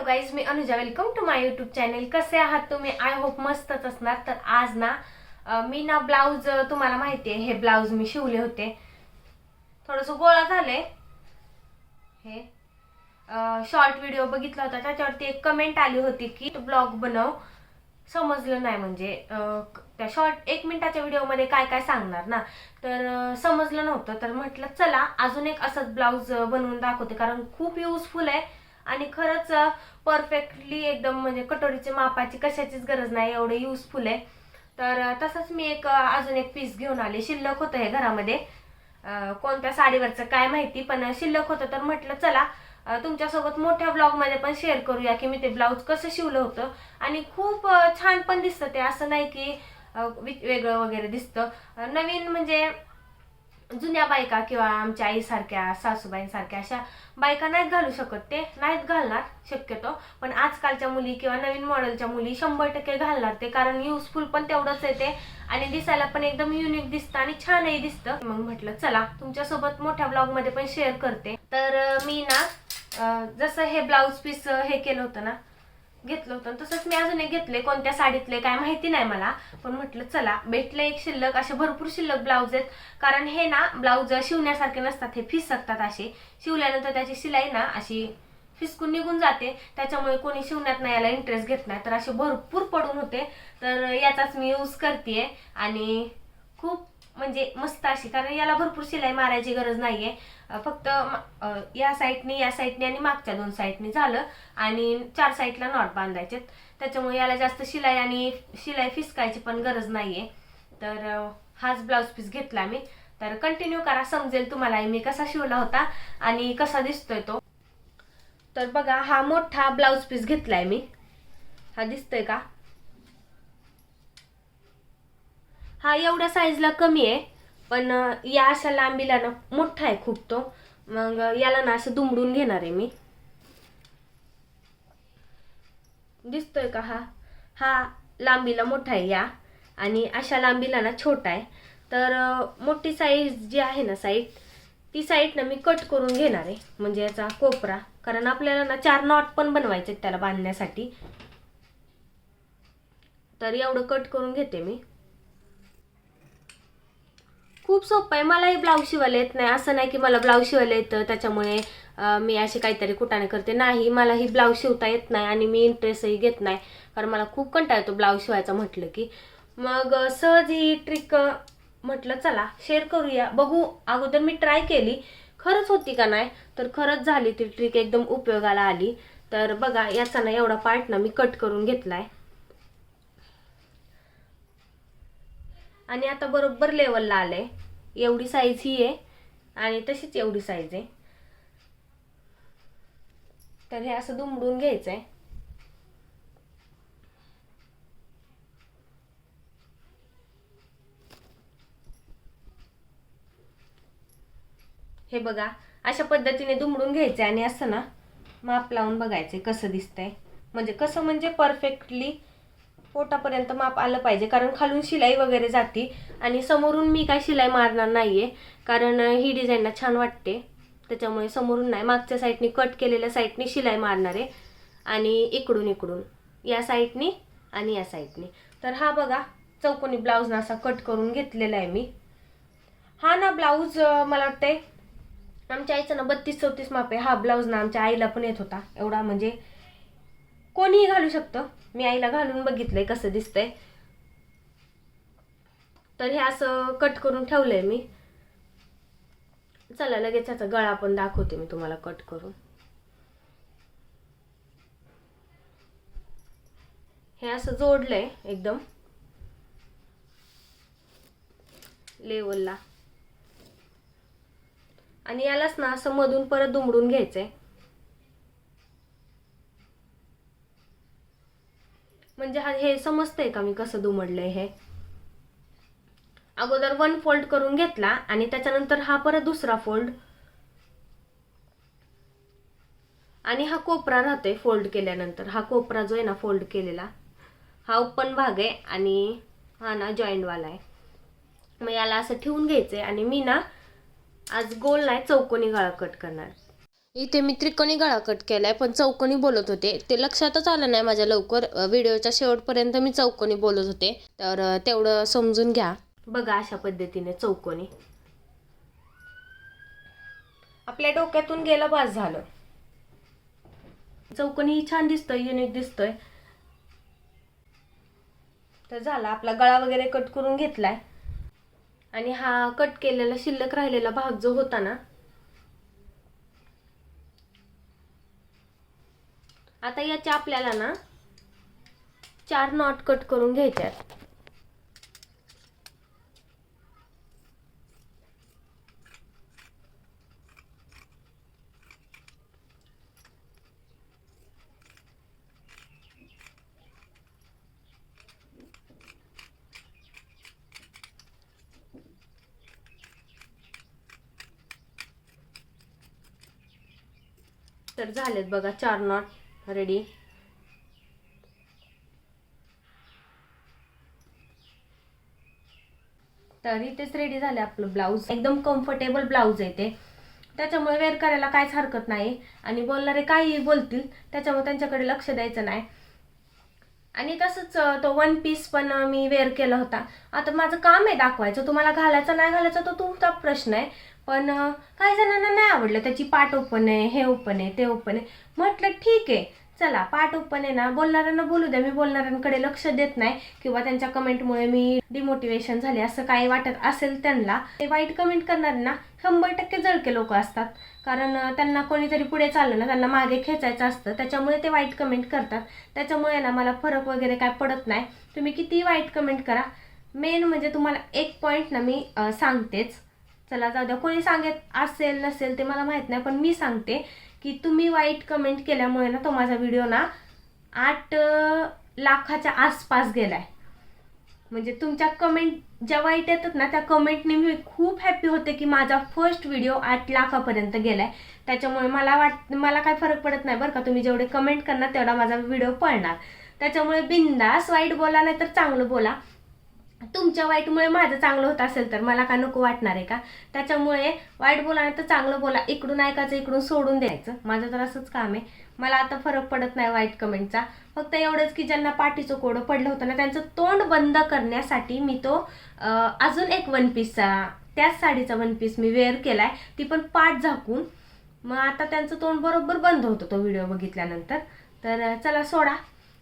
Hello guys me Anuja. Welcome to my YouTube channel कसे आहात तुम्ही? आय होप मस्तच असणार. तर आज ना मी ना ब्लाऊज तुम्हाला माहिती आहे हे ब्लाऊज मी शिवले होते. थोडंसं गोळा झालंय. हे शॉर्ट व्हिडिओ बघितला होता. त्याच्यावरती एक कमेंट आली होती की ब्लॉग बनव. समजलं नाही म्हणजे त्या शॉर्ट एक मिनिटाच्या व्हिडिओमध्ये काय काय सांगणार ना. तर समजलं नव्हतं. तर म्हटलं चला अजून एक असंच ब्लाऊज बनवून दाखवते. कारण खूप युजफुल आहे. आणि खरंच परफेक्टली एकदम म्हणजे कटोरीच्या मापाची कशाचीच गरज नाही एवढं युजफुल आहे. तर तसंच मी एक अजून एक पीस घेऊन आले. शिल्लक होतं हे घरामध्ये. कोणत्या साडीवरचं काय माहिती पण शिल्लक होतं तर म्हटलं चला तुमच्यासोबत मोठ्या ब्लॉगमध्ये पण शेअर करूया की मी ते ब्लाऊज कसं शिवलं होतं. आणि खूप छान पण दिसतं ते. असं नाही की वेगळं वगैरे दिसतं. नवीन म्हणजे जुन्या बायका किंवा आमच्या आईसारख्या सासूबाईंसारख्या अशा बायका नाहीत घालू शकत. ते नाहीत घालणार शक्यतो. पण आजकालच्या मुली किंवा नवीन मॉडेलच्या मुली शंभर टक्के घालणार. ते कारण युजफुल पण तेवढंच येते आणि दिसायला पण एकदम युनिक दिसतं आणि छानही दिसतं. मग म्हटलं चला तुमच्यासोबत मोठ्या ब्लॉगमध्ये पण शेअर करते. तर मी ना जसं हे ब्लाऊज पीस हे केलं होतं ना घेतलं होतं. तसंच मी अजून एक घेतले कोणत्या साडीतले काय माहिती नाही मला. पण म्हटलं चला भेटलं एक शिल्लक असे भरपूर शिल्लक ब्लाऊज आहेत. कारण हे ना ब्लाऊज शिवण्यासारखे नसतात हे फिसकतात असे. शिवल्यानंतर त्याची शिलाई ना अशी फिसकून निघून जाते. त्याच्यामुळे कोणी शिवण्यात नाही याला इंटरेस्ट घेत नाही. तर असे भरपूर पडून होते. तर याचाच मी यूज करते आणि खूप म्हणजे मस्त अशी कारण याला भरपूर शिलाई मारायची गरज नाहीये. फक्त या साईडनी या साईडने आणि मागच्या दोन साईडनी झालं आणि चार साईडला नॉट बांधायचे त्याच्यामुळे याला जास्त शिलाई आणि शिलाई फिसकायची पण गरज नाहीये. तर हाच ब्लाऊज पीस घेतला मी. तर कंटिन्यू करा समजेल तुम्हाला मी कसा शिवला होता आणि कसा दिसतोय तो. तर बघा हा मोठा ब्लाऊज पीस घेतलाय मी. हा दिसतोय का? हा एवढ्या साईजला कमी आहे. पण या अशा लांबीला ना मोठा आहे खूप तो. मग याला ना असं दुमडून घेणार आहे मी. दिसतोय का हा? हा लांबीला मोठा आहे या. आणि अशा लांबीला ना छोटा आहे. तर मोठी साईज जी आहे ना साईड ती साईड ना मी कट करून घेणार आहे. म्हणजे याचा कोपरा. कारण आपल्याला ना चार नॉट पण बनवायचे आहेत त्याला बांधण्यासाठी. तर एवढं कट करून घेते मी. खूप सोपं आहे. मलाही ब्लाऊज शिवायला येत नाही. असं नाही की मला ब्लाऊज शिवायला येतं. त्याच्यामुळे मी असे काहीतरी कुटाने करते. नाही मलाही ब्लाऊज शिवता येत नाही आणि मी इंटरेस्टही घेत नाही. कारण मला खूप कंटाळ येतो ब्लाऊज शिवायचा म्हटलं की. मग सहज ही ट्रिक म्हटलं चला शेअर करूया. बघू अगोदर मी ट्राय केली. खरंच होती का नाही? तर खरंच झाली ती ट्रिक एकदम उपयोगाला आली. तर बघा याचा ना एवढा पार्ट ना मी कट करून घेतला आहे आणि आता बरोबर लेवलला आलंय. एवढी साईज ही आहे आणि तशीच एवढी साईज आहे. तर हे असं दुमडून घ्यायचंय. हे बघा अशा पद्धतीने दुमडून घ्यायचे आणि असं ना माप लावून बघायचे कसं दिसतंय. म्हणजे कसं म्हणजे परफेक्टली पोटापर्यंत माप आलं पाहिजे. कारण खालून शिलाई वगैरे जाते आणि समोरून मी काय शिलाई मारणार नाही आहे कारण ही डिझाईनला छान वाटते. त्याच्यामुळे समोरून नाही. मागच्या साईडनी कट केलेल्या साईडनी शिलाई मारणार आहे. आणि इकडून इकडून. या साईडनी आणि या साईडनी. तर हा बघा चौकोनी ब्लाऊजना असा कट करून घेतलेला आहे मी. हा ना ब्लाऊज मला वाटतंय आमच्या आईचं ना बत्तीस चौतीस माप आहे. हा ब्लाऊज ना आमच्या आईला पण येत होता. एवढा म्हणजे कोणीही घालू शकतं. मी आईला घालून बघितलंय कसं दिसतंय. तर हे असं कट करून ठेवलंय मी. चला लगेच याचा गळा पण दाखवते मी तुम्हाला कट करून. हे असं जोडलंय एकदम. लेवलला आणि यालाच ना असं मधून परत दुमडून घ्यायचंय. म्हणजे हे समजतंय का मी कसं दुमडलंय हे? अगोदर वन फोल्ड करून घेतला आणि त्याच्यानंतर हा परत दुसरा फोल्ड आणि हा कोपरा राहतोय फोल्ड केल्यानंतर. हा कोपरा जो आहे ना फोल्ड केलेला हा ओपन भाग आहे आणि हा ना जॉईंट वाला आहे. मग याला असं ठेवून घ्यायचंय आणि मी ना आज गोल नाही चौकोनी गळा कट करणार. इथे मी त्रिकोणी गळा कट केलाय पण चौकोनी बोलत होते. ते लक्षातच आलं नाही माझ्या लवकर. व्हिडिओच्या शेवटपर्यंत मी चौकोनी बोलत होते. तर तेवढं समजून घ्या. बघा अशा पद्धतीने चौकोनी आपल्या डोक्यातून गेलं बास झालं. चौकोनी ही छान दिसतोय युनिक दिसतोय. तर झाला आपला गळा वगैरे कट करून घेतलाय. आणि हा कट केलेला शिल्लक राहिलेला भाग जो होता ना आता याच्या आपल्याला ना चार नॉट कट करून घ्यायच्यात तर झालेत बघा चार नॉट रेडी तर इथेच रेडी झाले आपलं ब्लाऊज एकदम कम्फर्टेबल ब्लाऊज आहे ते. त्याच्यामुळे वेअर करायला काहीच हरकत नाही. आणि बोलणारे काही बोलतील त्याच्यामुळे त्यांच्याकडे लक्ष द्यायचं नाही. आणि तसंच तो वन पीस पण मी वेअर केला होता. आता माझं काम आहे दाखवायचं. तुम्हाला घालायचं नाही घालायचं तो तुमचा प्रश्न आहे. पण काही जणांना नाही आवडलं. त्याची पाठ ओपन आहे हे ओपन आहे ते ओपन आहे. म्हटलं ठीक आहे. चला पाठ ओपन आहे ना बोलणाऱ्यांना बोलू द्या. मी बोलणाऱ्यांकडे लक्ष देत नाही किंवा त्यांच्या कमेंटमुळे मी डिमोटिवेशन झाले असं काही वाटत असेल त्यांना ते वाईट कमेंट करणार ना शंभर टक्के जळके लोक असतात. कारण त्यांना कोणीतरी पुढे चाललं ना त्यांना मागे खेचायचं असतं. त्याच्यामुळे ते वाईट कमेंट करतात. त्याच्यामुळे ना मला फरक वगैरे काय पडत नाही. तुम्ही किती वाईट कमेंट करा. मेन म्हणजे तुम्हाला एक पॉईंट ना मी सांगतेच. चला जाऊ द्या. कोणी सांगत असेल नसेल ते मला माहीत नाही पण मी सांगते की तुम्ही वाईट कमेंट केल्यामुळे ना तो माझा व्हिडिओ ना आठ लाखाच्या आसपास गेलाय. म्हणजे तुमच्या कमेंट ज्या वाईट येतात ना त्या कमेंटने मी खूप हॅपी होते की माझा फर्स्ट व्हिडिओ आठ लाखापर्यंत गेलाय. त्याच्यामुळे मला वाट मला काय फरक पडत नाही बरं का. तुम्ही जेवढे कमेंट करणार तेवढा माझा व्हिडिओ पळणार. त्याच्यामुळे बिंदास वाईट बोला नाही तर चांगलं बोला. तुमच्या वाईटमुळे माझं चांगलं होत असेल तर मला का नको वाटणार आहे का? त्याच्यामुळे वाईट बोला नाही तर चांगलं बोला. इकडून ऐकायचं इकडून सोडून द्यायचं. माझं तर असंच काम आहे. मला आता फरक पडत नाही वाईट कमेंटचा. फक्त एवढंच की ज्यांना पाठीचं कोडं पडलं होतं ना त्यांचं तोंड बंद करण्यासाठी मी तो अजून एक वन पीसचा त्याच साडीचा वन पीस मी वेअर केलाय. ती पण पाठ झाकून. मग आता त्यांचं तोंड बरोबर बंद होतं तो व्हिडिओ बघितल्यानंतर. तर चला सोडा.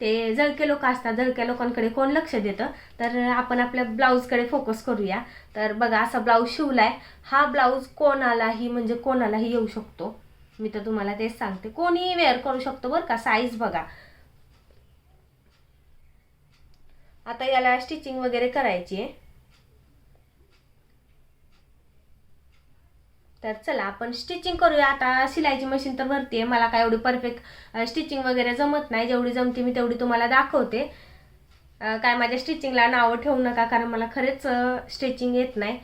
ते जळके लोक असतात जळक्या लोकांकडे कोण लक्ष देतं? तर आपण आपल्या ब्लाऊजकडे फोकस करूया. तर बघा असा ब्लाऊज शिवलाय. हा ब्लाऊज कोणालाही म्हणजे कोणालाही येऊ शकतो. मी तर तुम्हाला तेच सांगते. कोणीही वेअर करू शकतो बरं का? साईज बघा. आता याला स्टिचिंग वगैरे करायची आहे तर चला आपण स्टिचिंग करूया. आता शिलाईची मशीन तर भरती आहे मला काय एवढी परफेक्ट स्टिचिंग वगैरे जमत नाही. जेवढी जमते मी तेवढी तुम्हाला दाखवते. काय माझ्या स्टिचिंगला नावं ठेवू नका कारण मला खरेच स्टिचिंग येत नाही.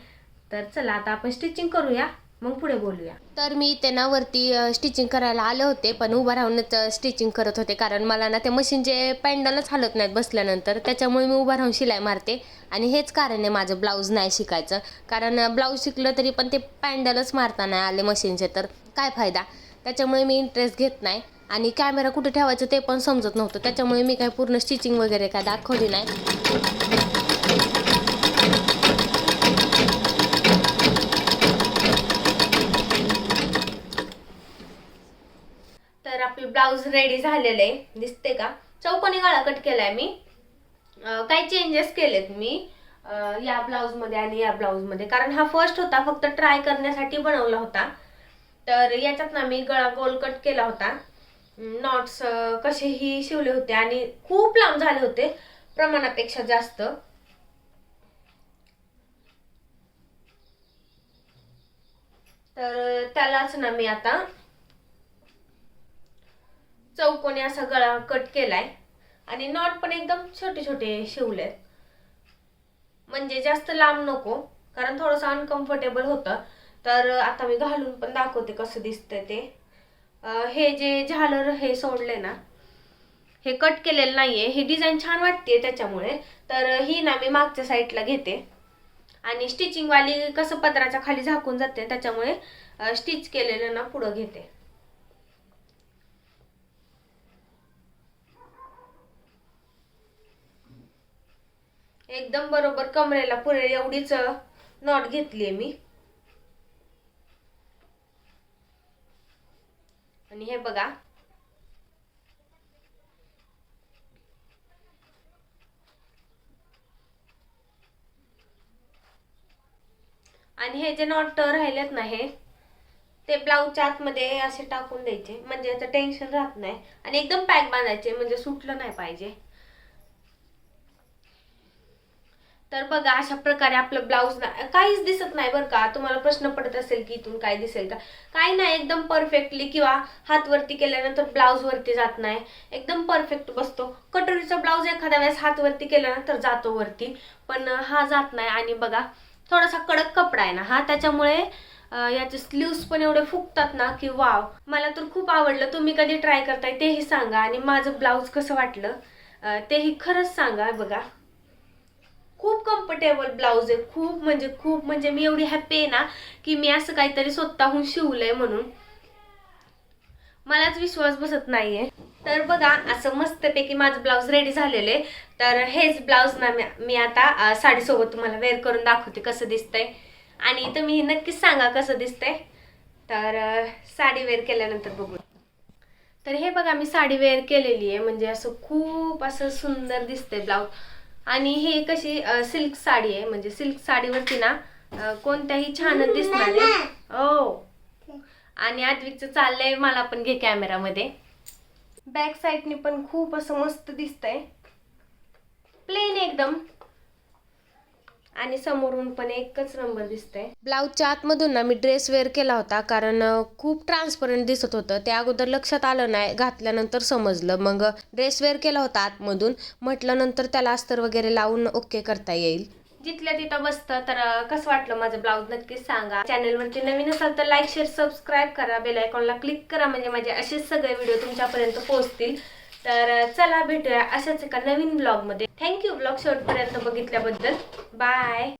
तर चला आता आपण स्टिचिंग करूया. मग पुढे बोलूया. तर मी इथे ना वरती स्टिचिंग करायला आले होते पण उभं राहूनच स्टिचिंग करत होते. कारण मला ना ते मशीनचे पॅन्डलच हलत नाहीत बसल्यानंतर त्याच्यामुळे मी उभं राहून शिलाई मारते. आणि हेच कारण आहे माझं ब्लाऊज नाही शिकायचं. कारण ब्लाऊज शिकलं तरी पण ते पॅन्डलच मारता नाही आले मशीनचे तर काय फायदा? त्याच्यामुळे मी इंटरेस्ट घेत नाही. आणि कॅमेरा कुठे ठेवायचं ते पण समजत नव्हतं. त्याच्यामुळे मी काय पूर्ण स्टिचिंग वगैरे काय दाखवली नाही तर आपले ब्लाऊज रेडी झालेले आहे. दिसते का? चौकोनी गळा कट केलाय मी. काही चेंजेस केलेत मी या ब्लाऊजमध्ये आणि या ब्लाऊजमध्ये. कारण हा फर्स्ट होता फक्त ट्राय करण्यासाठी बनवला होता. तर याच्यात ना मी गळा गोल कट केला होता. नॉट्स कसेही शिवले होते आणि खूप लांब झाले होते प्रमाणापेक्षा जास्त. तर त्यालाच ना मी आता चौकोनी असा गळा कट केलाय. आणि नॉट पण एकदम छोटे छोटे शिवलेत. म्हणजे जास्त लांब नको कारण थोडंसं अनकम्फर्टेबल होतं. तर आता मी घालून पण दाखवते कसं दिसतंय ते. हे जे झालर हे सोडले ना हे कट केलेलं नाहीये. ही डिझाईन छान वाटते त्याच्यामुळे. तर ही ना मी मागच्या साईडला घेते. आणि स्टिचिंगवाली कसं पदराच्या खाली झाकून जाते त्याच्यामुळे स्टिच केलेलं ना पुढं घेते. एकदम बरोबर कमरेला पुरेल एवढीच नॉट घेतली मी. आणि हे बघा. आणि हे जे नॉट राहिलेत ना हे ते ब्लाऊजच्या आतमध्ये असे टाकून द्यायचे. म्हणजे याचं टेन्शन राहत नाही. आणि एकदम पॅक बांधायचे म्हणजे सुटलं नाही पाहिजे. तर बघा अशा प्रकारे आपलं ब्लाऊज ना काहीच दिसत नाही बरं का. तुम्हाला प्रश्न पडत असेल की इथून काय दिसेल का काही नाही एकदम परफेक्टली किंवा हातवरती केल्यानंतर ब्लाऊज वरती जात नाही. एकदम परफेक्ट बसतो. कटोरीचा ब्लाऊज एखाद्या वेळेस हातवरती केल्यानंतर जातो वरती पण हा जात नाही. आणि बघा थोडासा कडक कपडा आहे ना हा त्याच्यामुळे याचे स्लीव्स पण एवढे फुगतात ना की वाव मला तर खूप आवडलं. तुम्ही कधी ट्राय करताय तेही सांगा. आणि माझं ब्लाऊज कसं वाटलं तेही खरंच सांगा बघा. खूप कम्फर्टेबल ब्लाऊज आहे. खूप म्हणजे खूप म्हणजे मी एवढी हॅप्पी आहे ना की मी असं काहीतरी स्वतःहून शिवलंय म्हणून. मलाच विश्वास बसत नाहीये. तर बघा असं मस्तपैकी माझं ब्लाऊज रेडी झालेले तर हेच ब्लाऊज ना मी- आता साडीसोबत तुम्हाला वेअर करून दाखवते कसं दिसतंय. आणि तुम्ही नक्कीच सांगा कसं दिसतंय. तर साडी वेअर केल्यानंतर बघू तर हे बघा मी साडी वेअर केलेली आहे. म्हणजे असं खूप असं सुंदर दिसतंय ब्लाऊज आणि हे कशी सिल्क साडी आहे. म्हणजे सिल्क साडीवरती ना कोणत्याही छान दिसणार आहे. हो. आणि आद्विकचं चाललंय मला पण घे कॅमेरामध्ये. बॅक साईडने पण खूप असं मस्त दिसतंय. प्लेन एकदम. आणि समोरून पण एकच नंबर दिसतंय. ब्लाऊजच्या आतमधून ना मी ड्रेस वेअर केला होता कारण खूप ट्रान्सपरंट दिसत होतं. त्या अगोदर लक्षात आलं नाही घातल्यानंतर समजलं. मग ड्रेस वेअर केला होता आतमधून म्हटलं नंतर त्याला अस्तर वगैरे लावून ओके करता येईल. जिथल्या तिथं बसतं तर कसं वाटलं माझं ब्लाऊज नक्कीच सांगा. चॅनलवरती नवीन असाल तर लाईक शेअर सबस्क्राईब करा. बेल आयकॉनला क्लिक करा. म्हणजे माझे असेच सगळे व्हिडिओ तुमच्यापर्यंत पोहोचतील. तर चला भेटूया अशाच एका नवीन ब्लॉगमध्ये थँक्यू ब्लॉग शेवटपर्यंत बघितल्याबद्दल. बाय